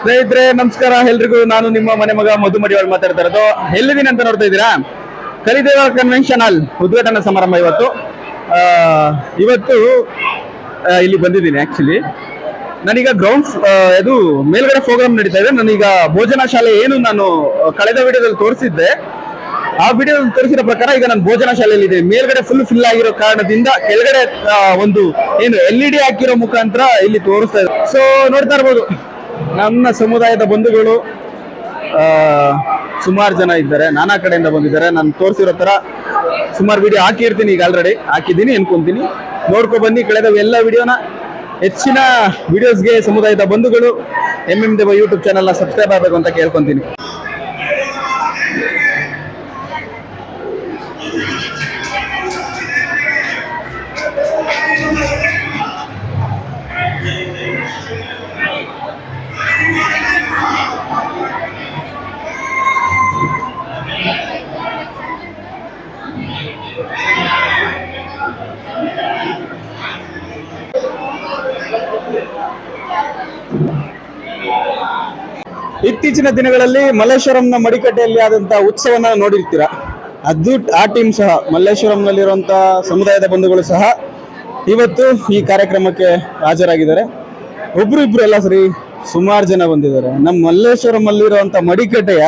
ಸ್ನೇಹಿತರೆ, ನಮಸ್ಕಾರ. ಎಲ್ರಿಗೂ ನಾನು ನಿಮ್ಮ ಮನೆ ಮಗ ಮಧು ಮಡಿವಾಳ್ ಮಾತಾಡ್ತಾ ಇರೋದು. ಎಲ್ಲಿದ್ದೀನಿ ಅಂತ ನೋಡ್ತಾ ಇದ್ದೀರಾ? ಕಲಿದೇವ ಕನ್ವೆನ್ಷನ್ ಹಾಲ್ ಉದ್ಘಾಟನಾ ಸಮಾರಂಭ ಇವತ್ತು. ಇವತ್ತು ಇಲ್ಲಿ ಬಂದಿದ್ದೀನಿ ಆಕ್ಚುಲಿ ನಾನೀಗ ಗ್ರೌಂಡ್ ಇದು ಮೇಲ್ಗಡೆ ಪ್ರೋಗ್ರಾಮ್ ನಡೀತಾ ಇದೆ. ನಾನೀಗ ಭೋಜನ ಶಾಲೆ ಏನು ನಾನು ಕಳೆದ ವಿಡಿಯೋದಲ್ಲಿ ತೋರಿಸಿದ್ದೆ. ಆ ವಿಡಿಯೋ ತೋರಿಸಿದ ಪ್ರಕಾರ ಈಗ ನಾನು ಭೋಜನ ಶಾಲೆಯಲ್ಲಿ ಇದೆ ಮೇಲ್ಗಡೆ ಫುಲ್ ಫಿಲ್ ಆಗಿರೋ ಕಾರಣದಿಂದ ಕೆಳಗಡೆ ಒಂದು, ಏನು ಎಲ್ ಇ ಡಿ ಹಾಕಿರೋ ಮುಖಾಂತರ ಇಲ್ಲಿ ತೋರಿಸ್ತಾ ಇದೆ ಸೊ ನೋಡ್ತಾ ಇರ್ಬೋದು. ನನ್ನ ಸಮುದಾಯದ ಬಂಧುಗಳು ಸುಮಾರು ಜನ ಇದ್ದಾರೆ. ನಾನಾ ಕಡೆಯಿಂದ ಬಂದಿದ್ದಾರೆ. ನಾನು ತೋರಿಸಿರೋ ತರ ಸುಮಾರು ವಿಡಿಯೋ ಹಾಕಿರ್ತೀನಿ ಈಗ ಆಲ್ರೆಡಿ ಹಾಕಿದ್ದೀನಿ, ಅನ್ಕೊಂತೀನಿ. ನೋಡ್ಕೊ ಬನ್ನಿ, ಕಳೆದ ಎಲ್ಲ ವಿಡಿಯೋನ ಹೆಚ್ಚಿನ ವಿಡಿಯೋಸ್ಗೆ ಸಮುದಾಯದ ಬಂಧುಗಳು ಎಂ ಎಂ ದೇವ ಯೂಟ್ಯೂಬ್ ಚಾನಲ್ನ ಸಬ್ಸ್ಕ್ರೈಬ್ ಆಗಬೇಕು ಅಂತ ಕೇಳ್ಕೊಂತೀನಿ. ಇತ್ತೀಚಿನ ದಿನಗಳಲ್ಲಿ ಮಲ್ಲೇಶ್ವರಂನ ಮಡಿಕಟ್ಟೆಯಲ್ಲಿ ಆದಂತಹ ಉತ್ಸವನ ನೋಡಿರ್ತೀರಾ? ಅದು ಆ ಟೀಮ್ ಸಹ ಮಲ್ಲೇಶ್ವರಂನಲ್ಲಿರುವಂತಹ ಸಮುದಾಯದ ಬಂಧುಗಳು ಸಹ ಇವತ್ತು ಈ ಕಾರ್ಯಕ್ರಮಕ್ಕೆ ಹಾಜರಾಗಿದ್ದಾರೆ. ಒಬ್ರು ಇಬ್ರು ಎಲ್ಲ ಸರಿ ಸುಮಾರು ಜನ ಬಂದಿದ್ದಾರೆ. ನಮ್ಮ ಮಲ್ಲೇಶ್ವರಂ ಅಲ್ಲಿರುವಂತ ಮಡಿಕಟ್ಟೆಯ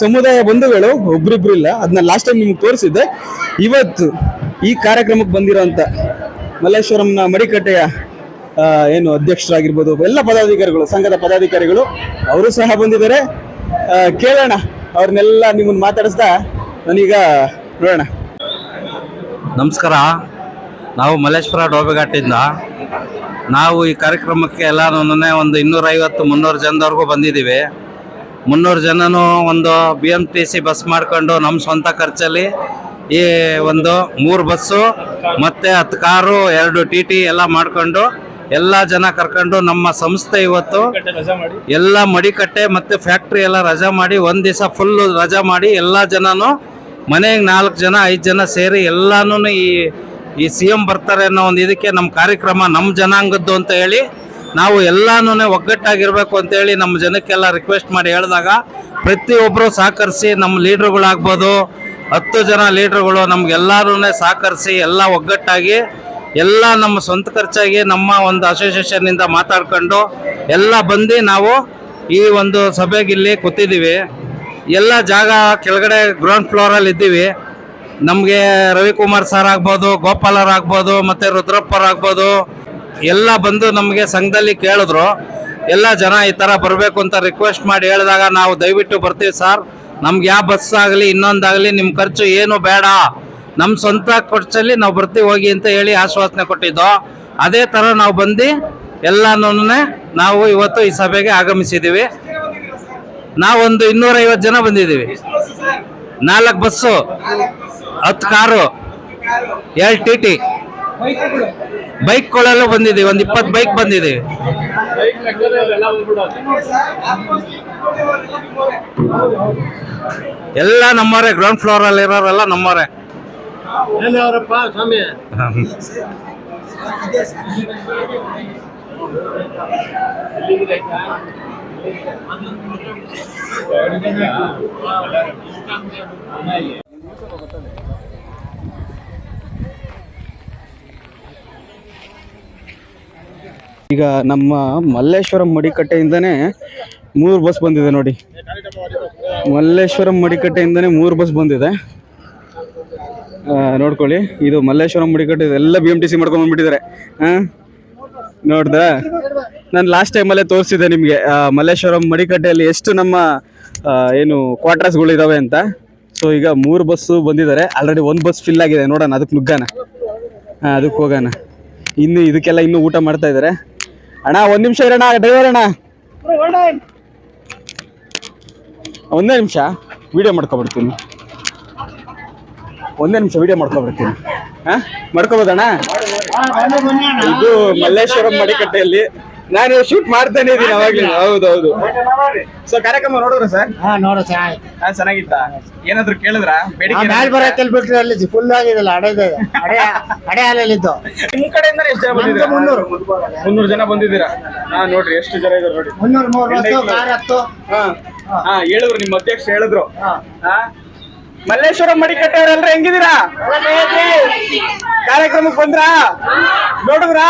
ಸಮುದಾಯ ಬಂಧುಗಳು ಒಬ್ರಿಬ್ರು ಇಲ್ಲ ಅದನ್ನ ಲಾಸ್ಟ್ ಟೈಮ್ ನಿಮ್ಗೆ ತೋರಿಸಿದ್ದೆ. ಇವತ್ತು ಈ ಕಾರ್ಯಕ್ರಮಕ್ಕೆ ಬಂದಿರೋಂಥ ಮಲ್ಲೇಶ್ವರಂನ ಮಡಿಕಟ್ಟೆಯ ಏನು ಅಧ್ಯಕ್ಷರಾಗಿರ್ಬೋದು, ಎಲ್ಲ ಪದಾಧಿಕಾರಿಗಳು, ಸಂಘದ ಪದಾಧಿಕಾರಿಗಳು, ಅವರು ಸಹ ಬಂದಿದ್ದಾರೆ. ಕೇಳೋಣ, ಅವ್ರನ್ನೆಲ್ಲ ನಿಮ್ಮನ್ನು ಮಾತಾಡಿಸ್ತಾ ನಾನೀಗ ನೋಡೋಣ. ನಮಸ್ಕಾರ. ನಾವು ಮಲ್ಲೇಶ್ವರ ಡೋಬೆಘಾಟಿಂದ. ನಾವು ಈ ಕಾರ್ಯಕ್ರಮಕ್ಕೆ ಎಲ್ಲ ಒಂದು ಇನ್ನೂರೈವತ್ತು, ಮುನ್ನೂರು ಜನದವರೆಗೂ ಬಂದಿದ್ದೀವಿ. ಮುನ್ನೂರು ಜನನು ಒಂದು B M T C bus ಮಾಡ್ಕೊಂಡು ನಮ್ಮ ಸ್ವಂತ ಖರ್ಚಲ್ಲಿ ಈ ಒಂದು ಮೂರು ಬಸ್ಸು ಮತ್ತು ಹತ್ತು ಕಾರು, ಎರಡು ಟಿ ಟಿ ಎಲ್ಲ ಮಾಡ್ಕೊಂಡು ಎಲ್ಲ ಜನ ಕರ್ಕೊಂಡು ನಮ್ಮ ಸಂಸ್ಥೆ ಇವತ್ತು ಎಲ್ಲ ಮಡಿಕಟ್ಟೆ ಮತ್ತು ಫ್ಯಾಕ್ಟ್ರಿ ಎಲ್ಲ ರಜಾ ಮಾಡಿ ಒಂದು ದಿವಸ ಫುಲ್ಲು ರಜಾ ಮಾಡಿ ಎಲ್ಲ ಜನನು ಮನೆಗೆ ನಾಲ್ಕು ಜನ, ಐದು ಜನ ಸೇರಿ ಎಲ್ಲಾನು ಈ ಈ ಸಿ ಎಂ ಬರ್ತಾರೆ ಅನ್ನೋ ಒಂದು ಇದಕ್ಕೆ ನಮ್ಮ ಕಾರ್ಯಕ್ರಮ ನಮ್ಮ ಜನಾಂಗದ್ದು ಅಂತ ಹೇಳಿ ನಾವು ಎಲ್ಲಾನು ಒಗ್ಗಟ್ಟಾಗಿರ್ಬೇಕು ಅಂತೇಳಿ ನಮ್ಮ ಜನಕ್ಕೆಲ್ಲ ರಿಕ್ವೆಸ್ಟ್ ಮಾಡಿ ಹೇಳಿದಾಗ ಪ್ರತಿಯೊಬ್ಬರು ಸಹಕರಿಸಿ ನಮ್ಮ ಲೀಡ್ರುಗಳಾಗ್ಬೋದು ಹತ್ತು ಜನ ಲೀಡ್ರುಗಳು ನಮ್ಗೆಲ್ಲರೂ ಸಹಕರಿಸಿ ಎಲ್ಲ ಒಗ್ಗಟ್ಟಾಗಿ ಎಲ್ಲ ನಮ್ಮ ಸ್ವಂತ ಖರ್ಚಾಗಿ ನಮ್ಮ ಒಂದು ಅಸೋಸಿಯೇಷನ್ನಿಂದ ಮಾತಾಡ್ಕೊಂಡು ಎಲ್ಲ ಬಂದು ನಾವು ಈ ಒಂದು ಸಭೆಗೆ ಇಲ್ಲಿ ಕೂತಿದ್ದೀವಿ. ಎಲ್ಲ ಜಾಗ ಕೆಳಗಡೆ ಗ್ರೌಂಡ್ ಫ್ಲೋರಲ್ಲಿ ಇದ್ದೀವಿ. ನಮಗೆ ರವಿಕುಮಾರ್ ಸರ್ ಆಗ್ಬೋದು ಗೋಪಾಲರ್ ಆಗ್ಬೋದು, ಮತ್ತು ರುದ್ರಪ್ಪರ್ ಆಗ್ಬೋದು. ಎಲ್ಲ ಬಂದು ನಮಗೆ ಸಂಘದಲ್ಲಿ ಕೇಳಿದ್ರು. ಎಲ್ಲ ಜನ ಈ ಥರ ಬರಬೇಕು ಅಂತ ರಿಕ್ವೆಸ್ಟ್ ಮಾಡಿ ಹೇಳಿದಾಗ ನಾವು ದಯವಿಟ್ಟು ಬರ್ತೀವಿ ಸರ್ ನಮ್ಗೆ ಯಾವ ಬಸ್ ಆಗಲಿ, ಇನ್ನೊಂದಾಗಲಿ ನಿಮ್ಮ ಖರ್ಚು ಏನು ಬೇಡ. ನಮ್ಮ ಸ್ವಂತ ಖರ್ಚಲ್ಲಿ ನಾವು ಬರ್ತೀವಿ, ಹೋಗಿ ಅಂತ ಹೇಳಿ ಆಶ್ವಾಸನೆ ಕೊಟ್ಟಿದ್ದೋ, ಅದೇ ಥರ ನಾವು ಬಂದು ಎಲ್ಲನೂ ನಾವು ಇವತ್ತು ಈ ಸಭೆಗೆ ಆಗಮಿಸಿದ್ದೀವಿ ನಾವೊಂದು ಇನ್ನೂರೈವತ್ತು ಜನ ಬಂದಿದ್ದೀವಿ. ನಾಲ್ಕು ಬಸ್ಸು ಹತ್ತು ಕಾರು ಎರಡು ಟಿ ಟಿ. ಬೈಕ್ಗಳೆಲ್ಲ ಬಂದಿದ್ದೀವಿ, ಒಂದು ಇಪ್ಪತ್ತು ಬೈಕ್ ಬಂದಿದ್ದೀವಿ. ಎಲ್ಲ ನಮ್ಮವರೇ ಗ್ರೌಂಡ್ ಫ್ಲೋರ್ ಅಲ್ಲಿ ಇರೋರೆಲ್ಲ ನಮ್ಮವರೇ. ಈಗ ನಮ್ಮ ಮಲ್ಲೇಶ್ವರಂ ಮಡಿಕಟ್ಟೆಯಿಂದನೇ ಮೂರು ಬಸ್ ಬಂದಿದೆ ನೋಡಿ. ಮಲ್ಲೇಶ್ವರಂ ಮಡಿಕಟ್ಟೆಯಿಂದನೇ ಮೂರು ಬಸ್ ಬಂದಿದೆ. ನೋಡ್ಕೊಳ್ಳಿ. ಇದು ಮಲ್ಲೇಶ್ವರಂ ಮುಡಿಕಟ್ಟು ಇದೆಲ್ಲ ಬಿ ಎಂ ಟಿ ಸಿ ಮಾಡ್ಕೊಂಡು ಬಂದ್ಬಿಟ್ಟಿದ್ದಾರೆ. ಹಾಂ ನೋಡ್ದ? ನಾನು ಲಾಸ್ಟ್ ಟೈಮಲ್ಲೇ ತೋರಿಸಿದೆ ನಿಮಗೆ. ಮಲ್ಲೇಶ್ವರಂ ಮಡಿಕಟ್ಟೆಯಲ್ಲಿ ಎಷ್ಟು ನಮ್ಮ ಏನು ಕ್ವಾರ್ಟರ್ಸ್ಗಳು ಇದಾವೆ ಅಂತ. ಸೊ ಈಗ ಮೂರು ಬಸ್ಸು ಬಂದಿದ್ದಾರೆ. ಆಲ್ರೆಡಿ ಒಂದು ಬಸ್ ಫಿಲ್ ಆಗಿದೆ. ನೋಡೋಣ ಅದಕ್ಕೆ ನುಗ್ಗಾನ. ಹಾಂ ಅದಕ್ಕೆ ಹೋಗೋಣ. ಇನ್ನು ಇದಕ್ಕೆಲ್ಲ ಇನ್ನೂ ಊಟ ಮಾಡ್ತಾ ಇದ್ದಾರೆ. ಅಣ್ಣ ಒಂದು ನಿಮಿಷ ಇರೋಣ ಡ್ರೈವರ್ ಅಣ್ಣ. ಒಂದೇ ನಿಮಿಷ. ವಿಡಿಯೋ ಮಾಡ್ಕೊಬಿಡ್ತೀನಿ. ಒಂದೇ ನಿಮಿಷ ವಿಡಿಯೋ ಮಾಡ್ಕೊಬರ್ತೀನಿ ಹಾಂ? ಮಾಡ್ಕೋಬೋದಣ್ಣ ಇದು ಮಲ್ಲೇಶ್ವರಂ ಮಡಿಕಟ್ಟೆಯಲ್ಲಿ. ನಾನು ಶೂಟ್ ಮಾಡ್ತಾನೆ ಇದೀನಿ ಅವಾಗ್ಲೇ. ಹೌದು ಹೌದು ಸೊ ಕಾರ್ಯಕ್ರಮ ನೋಡಿದ್ರ ಸರ್ ಹಾ ನೋಡು ಚೆನ್ನಾಗಿತ್ತು ಹಾ ಚೆನ್ನಾಗಿತ್ತ? ಏನಾದ್ರು ಕೇಳಿದ್ರ? ಬೆಳಿಗ್ಗೆ ಮ್ಯಾಲ್ ಬರಕ್ಕೆ ಬಿಟ್ರೆ ಅಲ್ಲಿ ಫುಲ್ ಆಗಿದಲ್ಲ ಅಡೆ ಇದೆ ಅಡೆ ಅಡೆ ಹಾಲಲ್ಲಿದ್ದು. ನಿಮ್ ಕಡೆಯಿಂದ ಎಷ್ಟು ಜನ ಬಂದಿದ್ದೀರಾ? ಮುನ್ನೂರು. ಮುನ್ನೂರು ಜನ ಬಂದಿದ್ದೀರಾ? ಹಾ ನೋಡ್ರಿ ಎಷ್ಟು ಜನ ಇದಾರೆ ನೋಡಿ ಮುನ್ನೂರು ಮೂರು ಹತ್ತು ಹಾ ಹಾ ಹೇಳಿದ್ರು ನಿಮ್ಮ ಅಧ್ಯಕ್ಷ ಹೇಳಿದ್ರು. ಹಾ. ಮಲ್ಲೇಶ್ವರಂ ಮಡಿಕಟ್ಟೆ ಅವರೆಲ್ಲರೂ ಹೆಂಗಿದ್ದೀರಾ? ಕಾರ್ಯಕ್ರಮಕ್ಕೆ ಬಂದ್ರಾ? ನೋಡಿದ್ರ?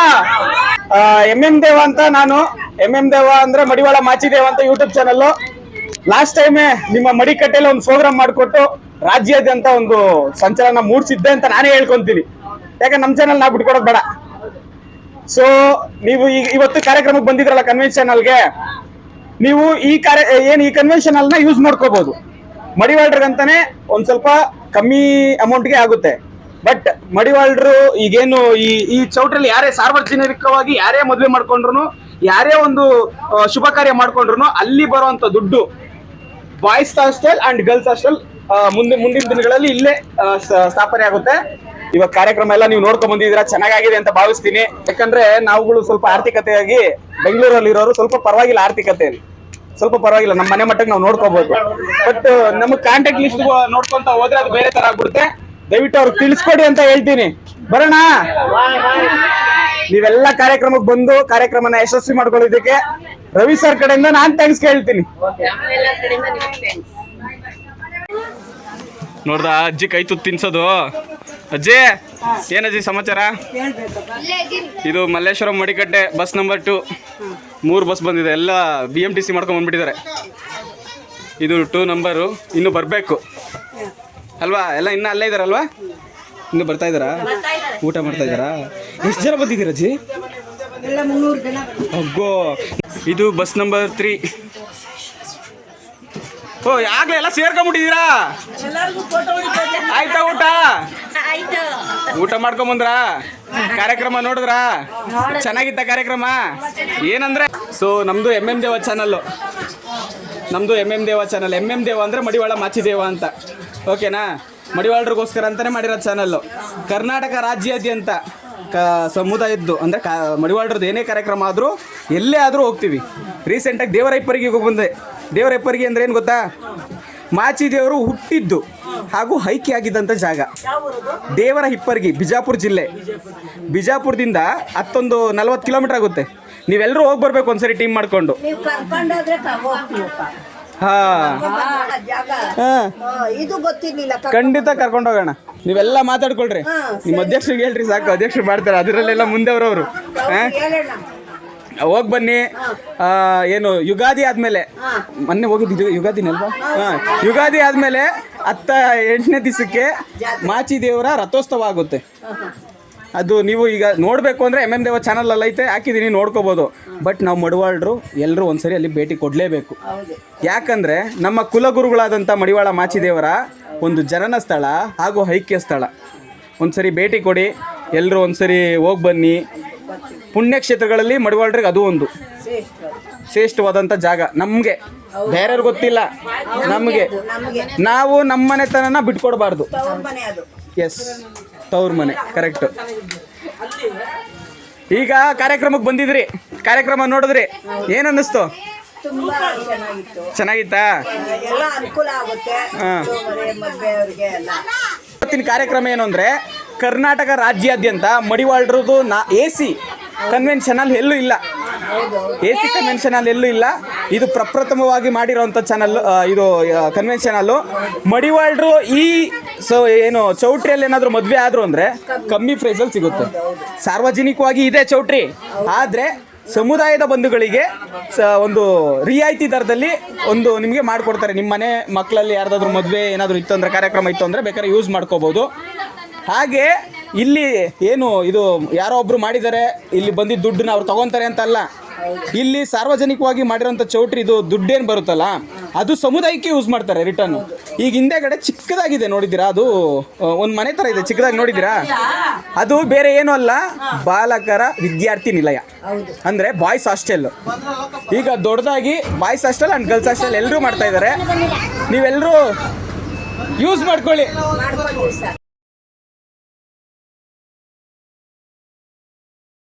ಎಂ ಎಂ ದೇವ ಅಂತ ನಾನು. ಎಂ ಎಂ ದೇವ ಅಂದ್ರೆ ಮಡಿವಾಳ ಮಾಚಿದೇವ ಅಂತ ಯೂಟ್ಯೂಬ್ ಚಾನಲ್ ಲಾಸ್ಟ್ ಟೈಮ್ ನಿಮ್ಮ ಮಡಿಕಟ್ಟೆಯಲ್ಲಿ ಒಂದು ಪ್ರೋಗ್ರಾಮ್ ಮಾಡಿಕೊಟ್ಟು ರಾಜ್ಯಾದ್ಯಂತ ಒಂದು ಸಂಚಲನ ಮೂಡಿಸಿದ್ದೆ ಅಂತ ನಾನೇ ಹೇಳ್ಕೊಂತೀನಿ. ಯಾಕಂದ್ರೆ ನಮ್ಮ ಚಾನಲ್ ನಾವು ಬಿಟ್ಕೊಡೋದು ಬೇಡ. ಸೊ ನೀವು ಈಗ ಇವತ್ತು ಕಾರ್ಯಕ್ರಮಕ್ಕೆ ಬಂದಿದ್ರಲ್ಲ ಕನ್ವೆನ್ಷನ್ಗೆ ನೀವು ಈ ಕಾರ್ಯ, ಏನು ಈ ಕನ್ವೆನ್ಷನಲ್ನ ಯೂಸ್ ಮಾಡ್ಕೋಬಹುದು ಮಡಿವಾಳ್ರಿಗಂತಾನೆ ಒಂದ್ ಸ್ವಲ್ಪ ಕಮ್ಮಿ ಅಮೌಂಟ್ಗೆ ಆಗುತ್ತೆ. ಬಟ್ ಮಡಿವಾಳ್ರು ಈಗೇನು ಈ ಈ ಚೌಟ್ರಲ್ಲಿ ಯಾರೇ ಸಾರ್ವಜನಿಕವಾಗಿ ಯಾರೇ ಮದುವೆ ಮಾಡ್ಕೊಂಡ್ರು ಯಾರೇ ಒಂದು ಶುಭ ಕಾರ್ಯ ಮಾಡ್ಕೊಂಡ್ರು ಅಲ್ಲಿ ಬರುವಂತ ದುಡ್ಡು boys hostel and girls hostel ಮುಂದೆ, ಮುಂದಿನ ದಿನಗಳಲ್ಲಿ ಇಲ್ಲೇ ಸ್ಥಾಪನೆ ಆಗುತ್ತೆ. ಇವಾಗ ಕಾರ್ಯಕ್ರಮ ಎಲ್ಲ ನೀವು ನೋಡ್ಕೊಂಡ್ ಬಂದಿದ್ದೀರಾ ಚೆನ್ನಾಗಿದೆ ಅಂತ ಭಾವಿಸ್ತೀನಿ. ಯಾಕಂದ್ರೆ ನಾವುಗಳು ಸ್ವಲ್ಪ ಆರ್ಥಿಕತೆಯಾಗಿ ಬೆಂಗಳೂರಲ್ಲಿ ಇರೋರು ಸ್ವಲ್ಪ ಪರವಾಗಿಲ್ಲ ಆರ್ಥಿಕತೆಯಲ್ಲಿ. ಸ್ವಲ್ಪ ಪರವಾಗಿಲ್ಲ ನಮ್ಮ ಮನೆ ಮಟ್ಟಕ್ಕೆ ನಾವು ನೋಡ್ಕೋಬಹುದು ಬಟ್ ನಮ್ಮ ಕಾಂಟ್ಯಾಕ್ಟ್ ಲಿಸ್ಟ್ ನೋಡ್ಕೊಂತ ಹೋದ್ರೆ ಅದು ಬೇರೆ ತರ ಆಗ್ಬಿಡುತ್ತೆ. ದಯವಿಟ್ಟು ಅವ್ರಿಗೆ ತಿಳಿಸ್ಕೊಡಿ ಅಂತ ಹೇಳ್ತೀನಿ. ಬರೋಣ? ನೀವೆಲ್ಲ ಕಾರ್ಯಕ್ರಮಕ್ಕೆ ಬಂದು ಕಾರ್ಯಕ್ರಮನ ಯಶಸ್ವಿ ಮಾಡ್ಕೊಳ್ಳೋದಕ್ಕೆ ರವಿ ಸರ್ ಕಡೆಯಿಂದ ನಾನ್ ಥ್ಯಾಂಕ್ಸ್ ಕೇಳ್ತೀನಿ. ನೋಡ್ದ ಅಜ್ಜಿ ಕೈ ತುತ್ತು ತಿನ್ಸೋದು. ಅಜ್ಜಿ ಏನಜ್ಜಿ ಸಮಾಚಾರ? ಇದು Malleshwaram Madikatte bus number two ಮೂರು ಬಸ್ ಬಂದಿದೆ. ಎಲ್ಲ ಬಿ ಎಂ ಟಿ ಸಿ ಮಾಡ್ಕೊಂಡು ಬಂದ್ಬಿಟ್ಟಿದ್ದಾರೆ. ಇದು ಟೂ ನಂಬರು ಇನ್ನು ಬರಬೇಕು. ಅಲ್ವಾ? ಎಲ್ಲ ಇನ್ನೂ ಅಲ್ಲೇ ಇದ್ದಾರಲ್ವಾ ಇನ್ನು ಬರ್ತಾ ಇದ್ದಾರಾ? ಊಟ ಮಾಡ್ತಾ ಇದ್ದಾರಾ? ಎಷ್ಟು ಜನ ಬಂದಿದ್ದೀರಾ ಜಿ ಅಗ್ಗೋ. ಇದು ಬಸ್ ನಂಬರ್ ತ್ರೀ ಓ ಆಗ್ಲೇ ಎಲ್ಲ ಸೇರ್ಕೊಂಡ್ಬಿಟ್ಟಿದ್ದೀರಾ? ಆಯ್ತಾ ಊಟ? ಊಟ ಮಾಡ್ಕೊಂಬಂದ್ರ? ಕಾರ್ಯಕ್ರಮ ನೋಡಿದ್ರ? ಚೆನ್ನಾಗಿತ್ತ ಕಾರ್ಯಕ್ರಮ? ಏನಂದ್ರೆ ಸೊ ನಮ್ದು ಎಂ ಎಂ ದೇವ ಚಾನಲ್ ನಮ್ದು M M Deva channel M M Deva ಅಂದ್ರೆ ಮಡಿವಾಳ ಮಾಚಿದೇವ ಅಂತ. ಓಕೆನಾ ಮಡಿವಾಳರಿಗೋಸ್ಕರ ಅಂತಾನೆ ಮಾಡಿರೋ ಚಾನಲ್ಲು ಕರ್ನಾಟಕ ರಾಜ್ಯಾದ್ಯಂತ ಕ ಸಮುದಾಯದ್ದು ಅಂದರೆ ಕಾ ಮಡಿವಾಳರದ್ದು ಏನೇ ಕಾರ್ಯಕ್ರಮ ಆದರೂ ಎಲ್ಲೇ ಆದರೂ ಹೋಗ್ತೀವಿ. ರೀಸೆಂಟಾಗಿ ದೇವರ ಇಪ್ಪರಿಗೆ ಹೋಗಿ ಬಂದೆ. ದೇವರ ಇಪ್ಪರಿಗೆ ಅಂದ್ರೆ ಏನು ಗೊತ್ತಾ? ಮಾಚಿ ದೇವರು ಹುಟ್ಟಿದ್ದು ಹಾಗೂ ಹೈಕಿ ಆಗಿದ್ದಂಥ ಜಾಗ. ದೇವರ ಹಿಪ್ಪರ್ಗಿ ಬಿಜಾಪುರ ಜಿಲ್ಲೆ. ಬಿಜಾಪುರದಿಂದ ಹತ್ತೊಂದು ನಲ್ವತ್ತು ಕಿಲೋಮೀಟರ್ ಆಗುತ್ತೆ. ನೀವೆಲ್ಲರೂ ಹೋಗಿ ಬರಬೇಕು ಒಂದ್ಸರಿ ಟೀಮ್ ಮಾಡಿಕೊಂಡು. ಖಂಡಿತ ಕರ್ಕೊಂಡು ಹೋಗೋಣ. ನೀವೆಲ್ಲ ಮಾತಾಡ್ಕೊಳ್ರಿ. ನಿಮ್ಮ ಅಧ್ಯಕ್ಷರಿಗೆ ಹೇಳ್ರಿ ಸಾಕು. ಅಧ್ಯಕ್ಷರು ಮಾಡ್ತಾರೆ. ಅದರಲ್ಲೆಲ್ಲ ಮುಂದೆ ಅವರವರು. ಹೋಗಿ ಬನ್ನಿ. ಏನು ಯುಗಾದಿ ಆದಮೇಲೆ. ಮೊನ್ನೆ ಹೋಗಿದ್ದು ಯುಗಾದಿನಲ್ವಾ ಹಾಂ. ಯುಗಾದಿ ಆದಮೇಲೆ ಹತ್ತ ಎಂಟನೇ ದಿವಸಕ್ಕೆ ಮಾಚಿ ದೇವರ ರಥೋತ್ಸವ ಆಗುತ್ತೆ. ಅದು ನೀವು ಈಗ ನೋಡಬೇಕು ಅಂದರೆ ಎಂ ಎಂ ದೇವ ಚಾನಲ್ ಅಲ್ಲಿ ಐತೆ ಹಾಕಿದ್ದೀನಿ ನೋಡ್ಕೋಬೋದು. ಬಟ್ ನಾವು ಮಡಿವಾಳರು ಎಲ್ಲರೂ ಒಂದ್ಸರಿ ಅಲ್ಲಿ ಭೇಟಿ ಕೊಡಲೇಬೇಕು. ಯಾಕಂದರೆ ನಮ್ಮ ಕುಲಗುರುಗಳಾದಂಥ ಮಡಿವಾಳ ಮಾಚಿದೇವರ ಒಂದು ಜನನ ಸ್ಥಳ ಹಾಗೂ ಐಕ್ಯ ಸ್ಥಳ. ಒಂದ್ಸರಿ ಭೇಟಿ ಕೊಡಿ ಎಲ್ಲರೂ ಒಂದ್ಸರಿ ಹೋಗಿ ಬನ್ನಿ. ಪುಣ್ಯಕ್ಷೇತ್ರಗಳಲ್ಲಿ ಮಡಿವಾಳರಿಗೆ ಅದು ಒಂದು. ಶ್ರೇಷ್ಠವಾದಂಥ ಜಾಗ. ನಮಗೆ. ಬೇರೆಯವ್ರಿಗೆ ಗೊತ್ತಿಲ್ಲ. ನಮಗೆ. ನಾವು ನಮ್ಮ ಮನೆತನನ ಬಿಟ್ಕೊಡ್ಬಾರ್ದು. ಎಸ್ ತವ್ರ ಮನೆ. ಕರೆಕ್ಟು ಈಗ ಕಾರ್ಯಕ್ರಮಕ್ಕೆ ಬಂದಿದ್ರಿ. ಕಾರ್ಯಕ್ರಮ ನೋಡಿದ್ರಿ. ಏನು ಅನ್ನಿಸ್ತು? ಚೆನ್ನಾಗಿತ್ತು? ಇವತ್ತಿನ ಕಾರ್ಯಕ್ರಮ ಏನು ಅಂದರೆ ಕರ್ನಾಟಕ ರಾಜ್ಯಾದ್ಯಂತ ಮಡಿವಾಳರದು ನಾ ಎ ಸಿ ಕನ್ವೆನ್ಷನಲ್ ಎಲ್ಲೂ ಇಲ್ಲ. ಎ ಸಿ ಕನ್ವೆನ್ಷನಲ್ ಎಲ್ಲೂ ಇಲ್ಲ. ಇದು ಪ್ರಪ್ರಥಮವಾಗಿ ಮಾಡಿರೋಂಥ ಚಾನಲ್ ಇದು ಕನ್ವೆನ್ಷನಲ್ಲು ಮಡಿವಾಳರು ಈ, ಸೊ, ಏನು, ಚೌಟ್ರಿಯಲ್ಲಿ ಏನಾದರೂ ಮದುವೆ ಆದರು ಅಂದರೆ ಕಮ್ಮಿ ಪ್ರೈಸಲ್ಲಿ ಸಿಗುತ್ತೆ. ಸಾರ್ವಜನಿಕವಾಗಿ ಇದೆ ಚೌಟ್ರಿ. ಆದರೆ ಸಮುದಾಯದ ಬಂಧುಗಳಿಗೆ, ಸ, ಒಂದು ರಿಯಾಯಿತಿ ದರದಲ್ಲಿ ಒಂದು ನಿಮಗೆ ಮಾಡಿಕೊಡ್ತಾರೆ. ನಿಮ್ಮ ಮನೆ ಮಕ್ಕಳಲ್ಲಿ ಯಾರ್ದಾದ್ರೂ ಮದುವೆ ಏನಾದರೂ ಇತ್ತು ಅಂದರೆ, ಕಾರ್ಯಕ್ರಮ ಇತ್ತು ಅಂದರೆ ಬೇಕಾದ್ರೆ ಯೂಸ್ ಮಾಡ್ಕೋಬೋದು. ಹಾಗೆ ಇಲ್ಲಿ ಏನು ಇದು ಯಾರೋ ಒಬ್ರು ಮಾಡಿದ್ದಾರೆ, ಇಲ್ಲಿ ಬಂದಿದ್ದ ದುಡ್ಡನ್ನ ಅವ್ರು ತಗೊಂತಾರೆ ಅಂತಲ್ಲ. ಇಲ್ಲಿ ಸಾರ್ವಜನಿಕವಾಗಿ ಮಾಡಿರೋಂಥ ಚೌಟ್ರಿ ಇದು ದುಡ್ಡೇನು ಬರುತ್ತಲ್ಲ, ಅದು ಸಮುದಾಯಕ್ಕೆ ಯೂಸ್ ಮಾಡ್ತಾರೆ ರಿಟರ್ನ್ ಈಗ ಹಿಂದೆಗಡೆ ಚಿಕ್ಕದಾಗಿದೆ ನೋಡಿದ್ದೀರಾ, ಅದು ಒಂದು ಮನೆ ಥರ ಇದೆ, ಚಿಕ್ಕದಾಗಿ ನೋಡಿದ್ದೀರಾ? ಅದು ಬೇರೆ ಏನೂ ಅಲ್ಲ, ಬಾಲಕರ ವಿದ್ಯಾರ್ಥಿ ನಿಲಯ. ಅಂದರೆ ಬಾಯ್ಸ್ ಹಾಸ್ಟೆಲ್ ಈಗ ದೊಡ್ಡದಾಗಿ boys hostel and girls hostel ಎಲ್ಲರೂ ಮಾಡ್ತಾ ಇದ್ದಾರೆ. ನೀವೆಲ್ಲರೂ ಯೂಸ್ ಮಾಡ್ಕೊಳ್ಳಿ.